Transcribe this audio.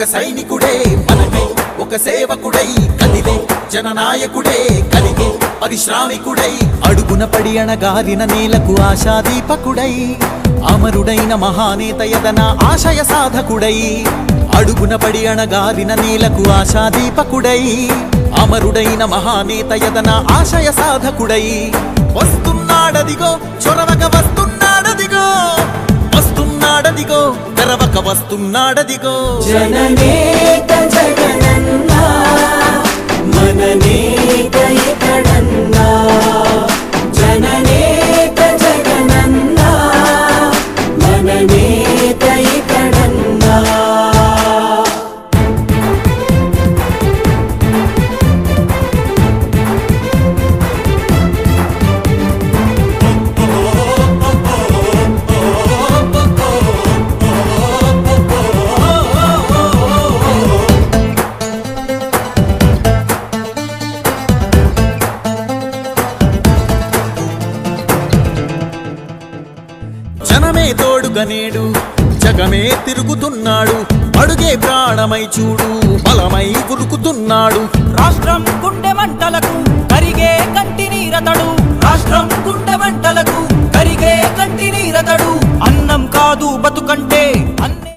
ఒక సైనికుడే మనకై ఒక సేవకుడై కదిలే జననాయకుడే కలిగే పరిశ్రామికుడై అడుగున పడి అణగారిన నేలకు ఆశాదీపకుడై అమరుడైన మహానేత యదన ఆశయ సాధకుడై అడుగున పడి అణగారిన నేలకు ఆశాదీపకుడై అమరుడైన మహానేత యదన ఆశయ సాధకుడై. వస్తున్నాడదిగో చొరవక వస్తున్నాడదిగో వస్తున్నాడదిగో తెరవక వస్తున్నాడదిగో. జననేత జగనన్నా మననేత ఇతడన్నా జననేత జగనన్నా మననేత ఇతడన్నా తోడుగా నేడు. జగమే తిరుగుతున్నాడు. అడుగే ప్రాణమై చూడు. బలమై ఉరుకుతున్నాడు. రాష్ట్రం గుండె మంటలకు కరిగే కంటి నీరతడు. రాష్ట్రం గుండె మంటలకు కరిగే కంటి నీరతడు. అన్నం కాదు బతుకంటే